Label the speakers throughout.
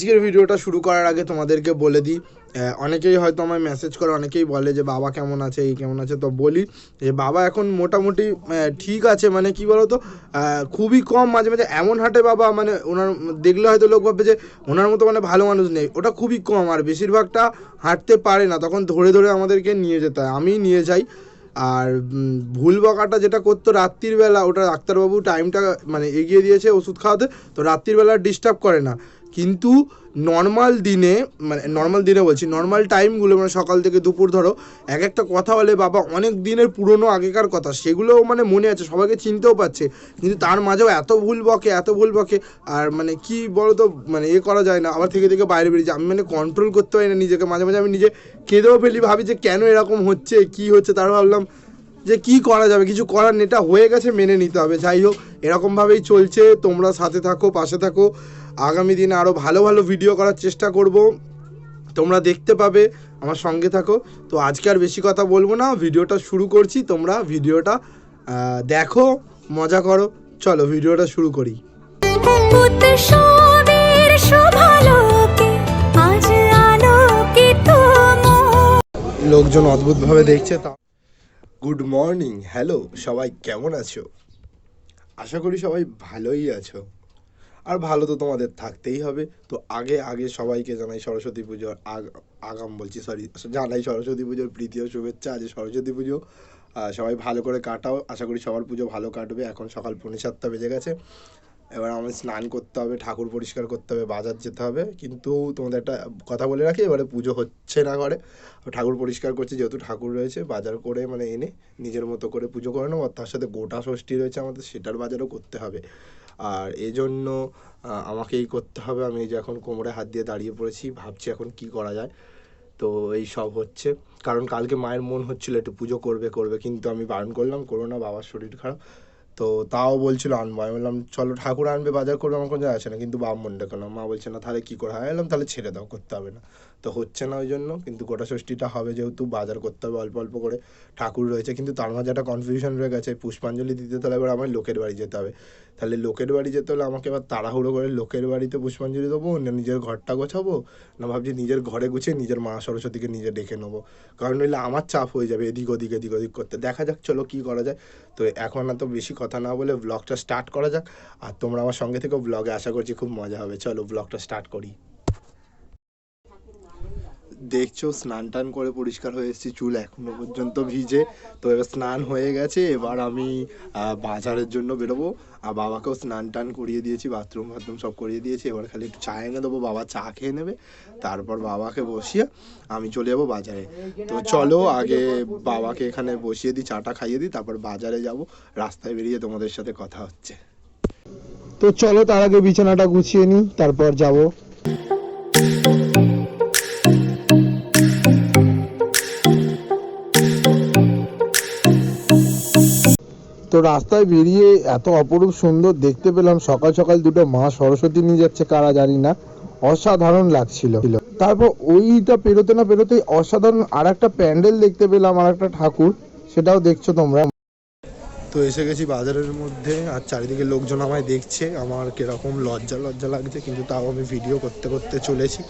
Speaker 1: আজকের ভিডিওটা শুরু করার আগে তোমাদেরকে বলে দিই অনেকেই হয়তো আমায় মেসেজ করে, অনেকেই বলে যে, বাবা কেমন আছে, এই কেমন আছে? তো বলি যে, বাবা এখন মোটামুটি ঠিক আছে মানে কি বলতো খুবই কম মাঝে মাঝে। এমন হাঁটে বাবা মানে ওনার, দেখলে হয়তো লোক ভাববে যে, ওনার মতো মানে ভালো মানুষ নেই। ওটা খুবই কম, আর বেশিরভাগটা হাঁটতে পারে না। তখন ধরে ধরে আমাদেরকে নিয়ে যেতে হয়। আমি নিয়ে যাই। আর ভুল বকাটা যেটা করতো রাত্রির বেলা ওটা ডাক্তারবাবু টাইমটা মানে এগিয়ে দিয়েছে ওষুধ খাওয়াতে, তো রাত্রির বেলা ডিস্টার্ব করে না। কিন্তু নর্মাল দিনে মানে নর্মাল দিনে বলছি নর্মাল টাইমগুলো মানে সকাল থেকে দুপুর ধরো এক একটা কথা বলে বাবা অনেক দিনের পুরনো আগেকার কথা সেগুলোও মানে মনে আছে সবাইকে চিনতেও পারছে কিন্তু তার মাঝেও এত ভুল বকে এত ভুল বকে আর মানে কি বলো তো মানে এ করা যায় না আবার থেকে থেকে বাইরে বেরিয়েছে আমি মানে কন্ট্রোল করতে পারি না নিজেকে মাঝে মাঝে আমি নিজে কেঁদেও ফেলি ভাবি যে কেন এরকম হচ্ছে কি হচ্ছে তার ভাবলাম যে কি করা যাবে কিছু করার নেই, এটা হয়ে গেছে মেনে নিতে হবে যাই হোক এরকমভাবেই চলছে তোমরা সাথে থাকো পাশে থাকো আগামী দিনে আরও ভালো ভালো ভিডিও করার চেষ্টা করব। তোমরা দেখতে পাবে আমার সঙ্গে থাকো। তো আজকে আর বেশি কথা বলব না ভিডিওটা শুরু করছি। তোমরা ভিডিওটা দেখো মজা করো। চলো ভিডিওটা শুরু করি। লোকজন অদ্ভুতভাবে দেখছে তা গুড মর্নিং হ্যালো সবাই কেমন আছো? আশা করি সবাই ভালোই আছো। আর ভালো তো তোমাদের থাকতেই হবে। তো আগে আগে সবাইকে জানাই সরস্বতী পুজোর আগ- আগাম বলছি সরি জানাই সরস্বতী পুজোর প্রীতি ও শুভেচ্ছা, আজ সরস্বতী পুজো। সবাই ভালো করে কাটাও। আশা করি সবার পুজো ভালো কাটবে। এখন সকাল পৌনে সাতটা বেজে গেছে। এবার আমার স্নান করতে হবে, ঠাকুর পরিষ্কার করতে হবে, বাজার যেতে হবে। কিন্তু তোমাদের একটা কথা বলে রাখি, এবারে পুজো হচ্ছে না ঘরে। ঠাকুর পরিষ্কার করছি, যেহেতু ঠাকুর রয়েছে, বাজার করে মানে এনে নিজের মতো করে পুজো করে নেব। আর তার সাথে গোটা ষষ্ঠী রয়েছে আমাদের, সেটার বাজারও করতে হবে। আর এই জন্য আহ, আমাকেই করতে হবে। আমি যে এখন কোমরে হাত দিয়ে দাঁড়িয়ে পড়েছি ভাবছি এখন কি করা যায়। তো এই সব হচ্ছে। কারণ কালকে মায়ের মন হচ্ছিল একটু পুজো করবে করবে কিন্তু আমি বারণ করলাম করো না বাবার শরীর খারাপ। তো তাও বলছিল আনব। আমি বললাম চলো ঠাকুর আনবে বাজার করবে আমার কোনো যায় আসে না। কিন্তু বাপ মন ডেকালো মা বলছে না তাহলে কী করে? হয় বললাম তাহলে ছেড়ে দাও করতে হবে না। তো হচ্ছে না ওই জন্য কিন্তু গোটা ষষ্ঠীটা হবে যেহেতু বাজার করতে হবে অল্প অল্প করে। ঠাকুর রয়েছে, কিন্তু তার মাঝে একটা কনফিউশন রয়ে গেছে, পুষ্পাঞ্জলি দিতে তাহলে এবার আমার লোকের বাড়ি যেতে হবে। তাহলে লোকের বাড়ি যেতে হলে আমাকে এবার তাড়াহুড়ো করে লোকের বাড়িতে পুষ্পাঞ্জলি দেবো, না নিজের ঘরটা গোছাবো, না ভাবছি নিজের ঘরে গুছিয়ে নিজের মা সরস্বতীকে নিজে ডেকে নেব। কারণ নইলে আমার চাপ হয়ে যাবে এদিক ওদিক এদিক ওদিক করতে। দেখা যাক, চলো কী করা যায়। তো এখন এত বেশি কথা না বলে ব্লগটা স্টার্ট করা যাক। আর তোমরা আমার সঙ্গে থেকে ব্লগে আশা করছি খুব মজা হবে। চলো ব্লগটা স্টার্ট করি। দেখছ, স্নান টান করে পরিষ্কার হয়ে এসেছি, চুল এখনও পর্যন্ত ভিজে। তো এবার স্নান হয়ে গেছে, এবার আমি বাজারের জন্য বেরোবো। আর বাবাকেও স্নান টান করিয়ে দিয়েছি, বাথরুম ফাথরুম সব করিয়ে দিয়েছি। এবার খালি একটু চা এনে দেবো, বাবা চা খেয়ে নেবে। তারপর বাবাকে বসিয়ে আমি চলে যাব বাজারে। তো চলো, আগে বাবাকে এখানে বসিয়ে দিই, চাটা খাইয়ে দিই, তারপর বাজারে যাব। রাস্তায় বেরিয়ে তোমাদের সাথে কথা হচ্ছে। তো চলো, তার আগে বিছানাটা গুছিয়ে নিই, তারপর যাব। তো রাস্তায় বেরিয়ে এত অপরূপ সুন্দর দেখতে পেলাম। সকাল সকাল দুটো মা সরস্বতী নিয়ে যাচ্ছে, কারা জানি না। অসাধারণ লাগছিল। তারপর ওইটা পেরোতে না পেরোতেই অসাধারণ আর একটা প্যান্ডেল দেখতে পেলাম আর একটা ঠাকুর। সেটাও দেখছ তোমরা। তো এসে গেছি বাজারের মধ্যে, আর চারিদিকে লোকজন আমায় দেখছে। আমার কীরকম লজ্জা লজ্জা লাগছে, কিন্তু তাও আমি ভিডিও করতে করতে চলেছি।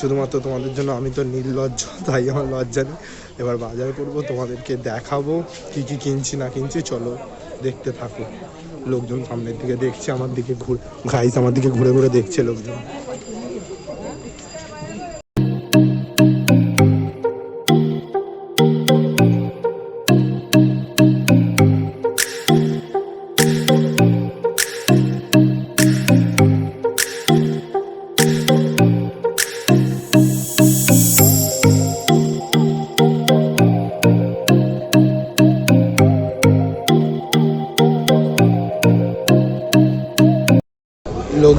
Speaker 1: শুধুমাত্র তোমাদের জন্য আমি তো নির্লজ্জ, তাই আমার লজ্জা নেই। এবার বাজার করব, তোমাদেরকে দেখাবো কি কি কিনছি না কিনছি। চলো দেখতে থাকো। লোকজন সামনের দিকে দেখছে, আমার দিকে ঘুরে গাইস আমার দিকে ঘুরে ঘুরে দেখছে লোকজন।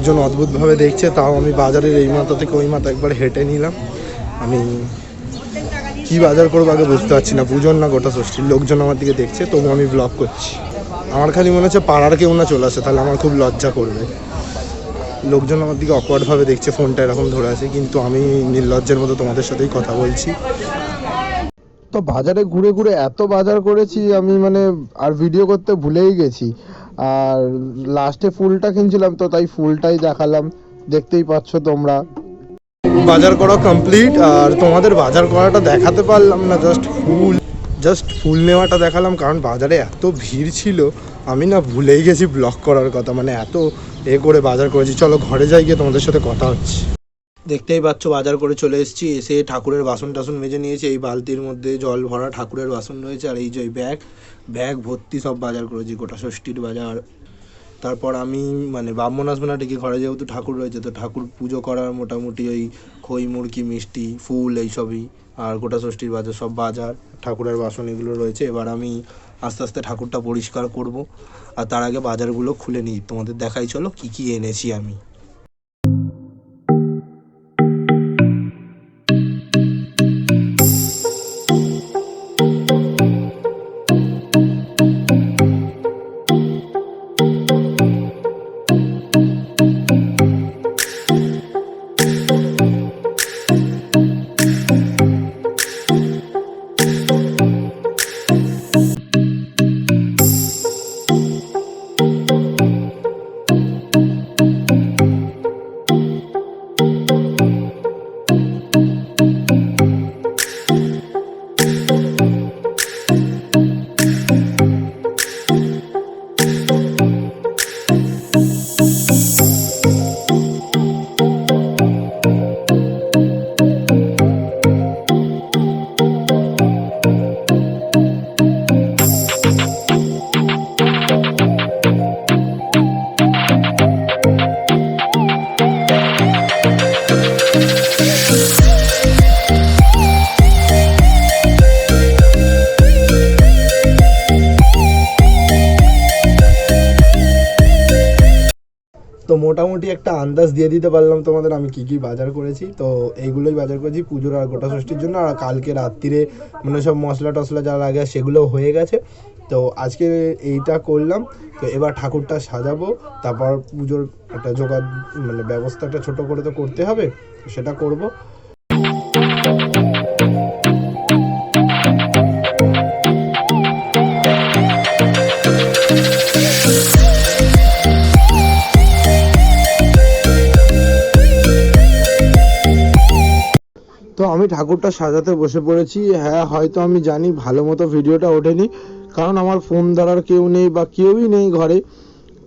Speaker 1: লোকজন অদ্ভুতভাবে দেখছে, তাও আমি বাজারের এই মাথা থেকে ওই মাথা একবার হেঁটে নিলাম। আমি কি বাজার করব আগে বুঝতে পারছি না পুজোর না গোটা ষষ্ঠীর লোকজন আমার দিকে দেখছে, তবু আমি ব্লগ করছি। আমার খালি মনে হচ্ছে পাড়ার কেউ না চলে আসে, তাহলে আমার খুব লজ্জা করবে। লোকজন আমার দিকে অকওয়ার্ডভাবে দেখছে ফোনটা এরকম ধরে আছে, কিন্তু আমি নির্লজ্জের মতো তোমাদের সাথেই কথা বলছি। তো বাজারে ঘুরে ঘুরে এত বাজার করেছি, আমি মানে আর ভিডিও করতে ভুলেই গেছি। আর লাস্টে ফুলটা কিনছিলাম তো তাই ফুলটাই দেখালাম। দেখতেই পাচ্ছ তোমরা। বাজার করা কমপ্লিট আর তোমাদের বাজার করাটা দেখাতে পারলাম না জাস্ট ফুল জাস্ট ফুল নেওয়াটা দেখালাম, কারণ বাজারে এত ভিড় ছিল, আমি না ভুলেই গেছি ব্লক করার কথা মানে এত এ করে বাজার করেছি। চলো ঘরে যাই গিয়ে তোমাদের সাথে কথা হচ্ছে। দেখতেই পাচ্ছ, বাজার করে চলে এসেছি। এসে ঠাকুরের বাসন টাসন মেজে নিয়েছি। এই বালতির মধ্যে জল ভরা ঠাকুরের বাসন রয়েছে আর এই যে ব্যাগ। ব্যাগ, ভর্তি সব বাজার করেছি, গোটা ষষ্ঠীর বাজার। তারপর আমি মানে ব্রাহ্মণ আসবে না ডেকে ঘরে যেহেতু ঠাকুর রয়েছে, তো ঠাকুর পুজো করার মোটামুটি ওই খই মুরকি মিষ্টি, ফুল এইসবই আর গোটা ষষ্ঠীর বাজার সব বাজার, ঠাকুরের বাসন এগুলো রয়েছে। এবার আমি আস্তে আস্তে ঠাকুরটা পরিষ্কার করব। আর তার আগে বাজারগুলো খুলে নিই। তোমাদের দেখাই, চলো কি কি এনেছি আমি। তো মোটামুটি একটা আন্দাজ দিয়ে দিতে পারলাম তোমাদের আমি কি কি বাজার করেছি। তো এইগুলোই বাজার করেছি, পুজোর আর গোটা ষষ্ঠীর জন্য, আর কালকে রাত্রিরে মানে সব মশলা টসলা যা লাগে সেগুলো হয়ে গেছে। তো আজকে এইটা করলাম, তো এবার ঠাকুরটা সাজাবো, তারপর পুজোর একটা জোগাড় মানে ব্যবস্থাটা ছোট করে তো করতে হবে, সেটা করব। আমি ঠাকুরটা সাজাতে বসে পড়েছি। হ্যাঁ হয়তো আমি জানি, ভালো মতো ভিডিওটা ওঠেনি। কারণ আমার ফোন ধরার কেউ নেই বা কেউই নেই ঘরে।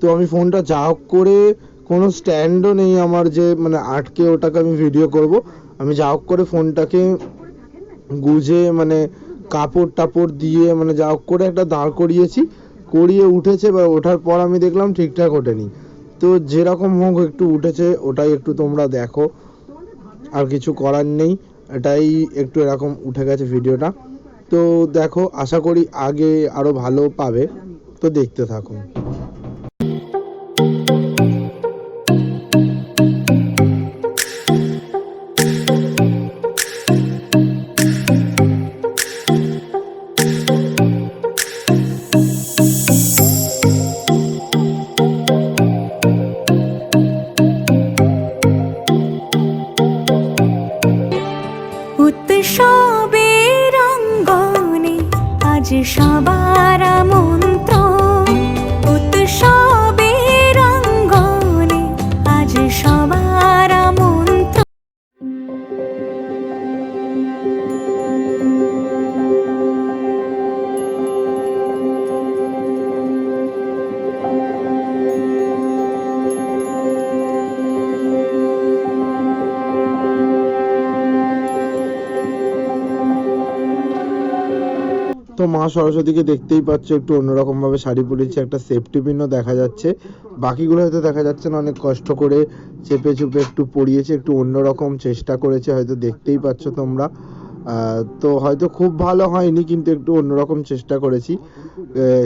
Speaker 1: তো আমি ফোনটা যা হোক করে, কোনো স্ট্যান্ডও নেই আমার যে মানে আটকে ওটাকে আমি ভিডিও করব। আমি যা হোক করে ফোনটাকে গুজে মানে কাপড় টাপড় দিয়ে মানে যা হোক করে একটা দাঁড় করিয়েছি। করিয়ে উঠেছে বা ওঠার পর আমি দেখলাম ঠিকঠাক ওঠেনি। তো যেরকম হোক একটু উঠেছে, ওটাই একটু তোমরা দেখো। আর কিছু করার নেই। এটাই একটু এরকম উঠে গেছে ভিডিওটা। তো দেখো, আশা করি আগে আরও ভালো পাবে। তো দেখতে থাকুন। তো মা সরস্বতীকে দেখতেই পাচ্ছ, একটু অন্যরকম ভাবে শাড়ি পরেছে, একটা সেফটি পিনও দেখা যাচ্ছে। বাকিগুলো হয়তো দেখা যাচ্ছে না, অনেক কষ্ট করে চেপে চুপে একটু পরিয়েছে, একটু অন্যরকম চেষ্টা করেছে, হয়তো দেখতেই পাচ্ছ তোমরা। তো হয়তো খুব ভালো হয়নি, কিন্তু একটু অন্যরকম চেষ্টা করেছি।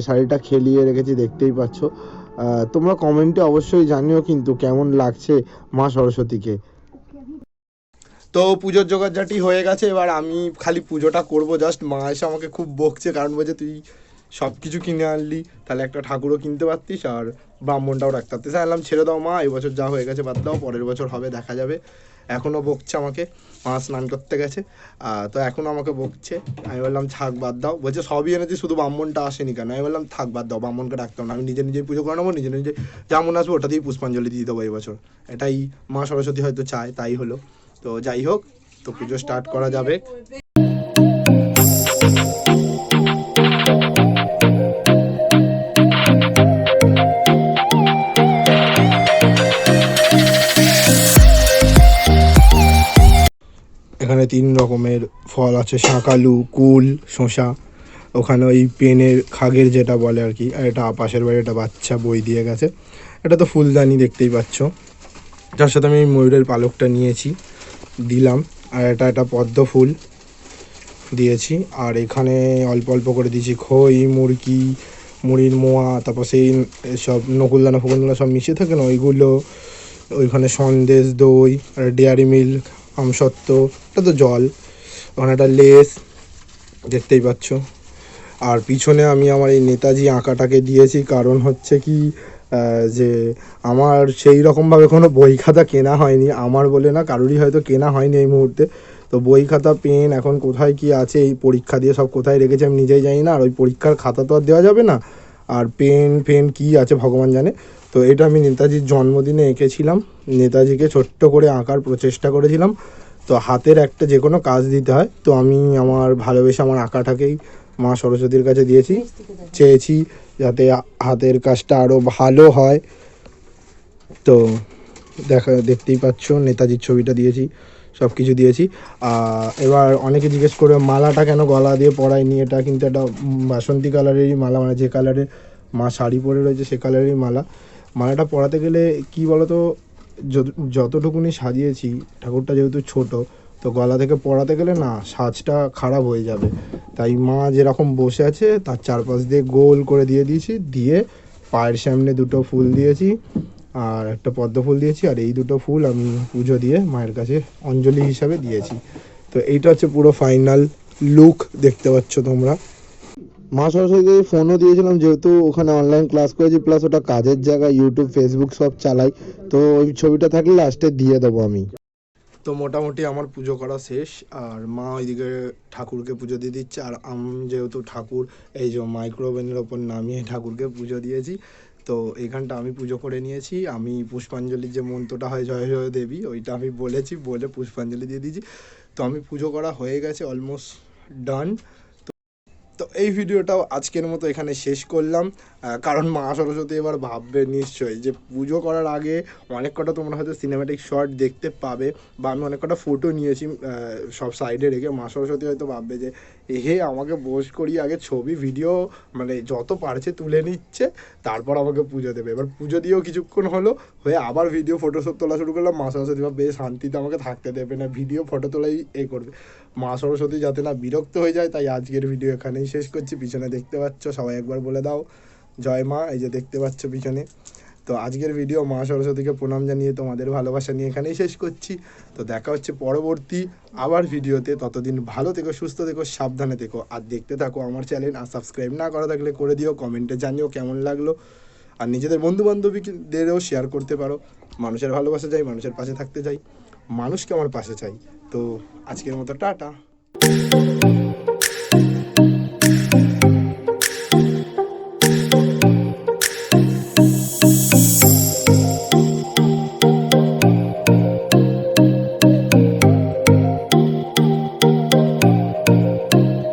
Speaker 1: শাড়িটা খেলিয়ে রেখেছি, দেখতেই পাচ্ছ। তোমরা কমেন্টে অবশ্যই জানিও কিন্তু কেমন লাগছে মা সরস্বতীকে। তো পুজোর জোগাড়জাটি হয়ে গেছে, এবার আমি খালি পুজোটা করব জাস্ট মা এসে আমাকে খুব বকছে, কারণ বলছে, তুই সব কিছু কিনে আনলি, তাহলে একটা ঠাকুরও কিনতে পারতিস, আর ব্রাহ্মণটাও রাখতে পারতিস আমি বললাম ছেড়ে দাও মা এবছর যা হয়ে গেছে বাদ দাও, পরের বছর হবে, দেখা যাবে। এখনও বকছে আমাকে, মা স্নান করতে গেছে তো এখনও আমাকে বকছে। আমি বললাম, থাক, বাদ দাও। বলছে, সবই এনেছি, শুধু ব্রাহ্মণটা আসেনি কেন? আমি বললাম, থাক, বাদ দাও, ব্রাহ্মণকে রাখতাম না, আমি নিজে নিজেই পুজো করে নেব, নিজে নিজে যেমন আসব ওটাতেই পুষ্পাঞ্জলি দিয়ে দেবো এই বছর। এটাই মা সরস্বতী হয়তো চায়, তাই হলো। তো যাই হোক, তো পুজো স্টার্ট করা যাবে। এখানে তিন রকমের ফল আছে, শাঁকালু, কুল, শসা। ওখানে ওই পেনের খাগের যেটা বলে আর কি, আর এটা পাশের বাড়ি একটা বাচ্চা বই দিয়ে গেছে। এটা তো ফুলদানি দেখতেই পাচ্ছ। যার সাথে আমি ময়ূরের পালকটা নিয়েছি। দিলাম। আর এটা একটা পদ্ম ফুল দিয়েছি। আর এখানে অল্প অল্প করে দিয়েছি খই, মুরগি, মুড়ির মোয়া, তারপর সেই সব নকুলদানা ফকুলদানা সব মিশিয়ে থাকে না? ওইগুলো, ওইখানে সন্দেশ, দই, আর ডেয়ারি মিল্ক আমসত্ত্ব এটা তো জল। ওখানে একটা লেস দেখতেই পাচ্ছ। আর পিছনে আমি আমার এই নেতাজি আঁকাটাকে দিয়েছি। কারণ হচ্ছে কি যে আমার সেই রকমভাবে কোনো বই খাতা কেনা হয়নি। আমার বলে না, কারোরই হয়তো কেনা হয়নি এই মুহূর্তে। তো বই খাতা, পেন এখন কোথায় কি আছে, এই পরীক্ষা দিয়ে সব কোথায় রেখেছে আমি নিজেই জানি না। আর ওই পরীক্ষার খাতা তো আর দেওয়া যাবে না। আর পেন, ফেন কি আছে ভগবান জানে। তো এটা আমি নেতাজির জন্মদিনে এঁকেছিলাম। নেতাজিকে ছোট্ট করে আঁকার প্রচেষ্টা করেছিলাম। তো হাতের একটা যে কোনো কাজ দিতে হয়। তো আমি আমার ভালোবেসে আমার আঁকাটাকেই মা সরস্বতীর কাছে দিয়েছি। চেয়েছি যাতে হাতের কাজটা আরও ভালো হয়। তো দেখা, দেখতেই পাচ্ছ, নেতাজির ছবিটা দিয়েছি সব কিছু দিয়েছি এবার অনেকে জিজ্ঞেস করে মালাটা কেন গলা দিয়ে পরায়নি? এটা কিন্তু একটা বাসন্তী কালারেরই মালা মানে যে কালারে মা শাড়ি পরে রয়েছে, সে কালারেরই মালা। মালাটা পরাতে গেলে কি বলতো, যত- যতটুকুনি সাজিয়েছি, ঠাকুরটা যেহেতু ছোট তো গলা থেকে পড়াতে গেলে না সাজটা খারাপ হয়ে যাবে। তাই মা যেরকম বসে আছে, তার চারপাশ দিয়ে গোল করে দিয়ে দিয়েছি, দিয়ে পায়ের সামনে দুটো ফুল দিয়েছি, আর একটা পদ্ম ফুল দিয়েছি, আর এই দুটো ফুল আমি পুজো দিয়ে মায়ের কাছে অঞ্জলি হিসাবে দিয়েছি। তো এইটা হচ্ছে পুরো ফাইনাল লুক, দেখতে পাচ্ছ তোমরা। মা সরস্বতীকে ফোনও দিয়েছিলাম, যেহেতু ওখানে অনলাইন ক্লাস করেছি প্লাস ওটা কাজের জায়গা ইউটিউব ফেসবুক সব চালাই। তো ওই ছবিটা থাকলে লাস্টে দিয়ে দেবো আমি। তো মোটামুটি আমার পুজো করা শেষ, আর মা ওইদিকে ঠাকুরকে পুজো দিয়ে দিচ্ছে, আর আমি যেহেতু ঠাকুর, এই যে মাইক্রোওভেনের ওপর নামিয়ে ঠাকুরকে পুজো দিয়েছি, তো এখানটা আমি পুজো করে নিয়েছি। আমি পুষ্পাঞ্জলির যে মন্ত্রটা হয়, জয় জয় দেবী, ওইটা আমি বলেছি, বলে পুষ্পাঞ্জলি দিয়ে দিয়েছি। তো আমি পুজো করা হয়ে গেছে অলমোস্ট ডান এই ভিডিওটাও আজকের মতো এখানে শেষ করলাম। কারণ মা সরস্বতী এবার ভাববে নিশ্চয়ই যে পুজো করার আগে অনেক কটা তোমরা হয়তো সিনেম্যাটিক শট দেখতে পাবে বা আমি অনেক কটা ফটো নিয়েছি সব সাইডে রেখে। মা সরস্বতী হয়তো ভাববে যে হে, আমাকে বোস করিয়ে আগে ছবি ভিডিও মানে যত পারছে তুলে নিচ্ছে, তারপর আমাকে পুজো দেবে। এবার পুজো দিয়েও কিছুক্ষণ হলো, হয়ে আবার ভিডিও ফটো সব তোলা শুরু করলাম। মা সরস্বতী বা বেশ, শান্তিতে আমাকে থাকতে দেবে না ভিডিও ফটো তোলাই এ করবে। মা সরস্বতী যাতে না বিরক্ত হয়ে যায়, তাই আজকের ভিডিও এখানেই শেষ করছি, পিছনে দেখতে পাচ্ছ, সবাই একবার বলে দাও। জয় মা, এই যে দেখতে পাচ্ছ পিছনে। তো আজকের ভিডিও মা সরস্বতীকে প্রণাম জানিয়ে তোমাদের ভালোবাসা নিয়ে এখানেই শেষ করছি। তো দেখা হচ্ছে পরবর্তী আবার ভিডিওতে ততদিন ভালো থেকো, সুস্থ থেকো, সাবধানে থেকো। আর দেখতে থাকো আমার চ্যানেল আর সাবস্ক্রাইব না করা থাকলে করে দিও কমেন্টে জানিও কেমন লাগল। আর নিজেদের বন্ধু বান্ধবীদেরও শেয়ার করতে পারো। মানুষের ভালোবাসা চাই, মানুষের পাশে থাকতে চাই। মানুষকে আমার পাশে চাই। তো আজকের মতো, টাটা।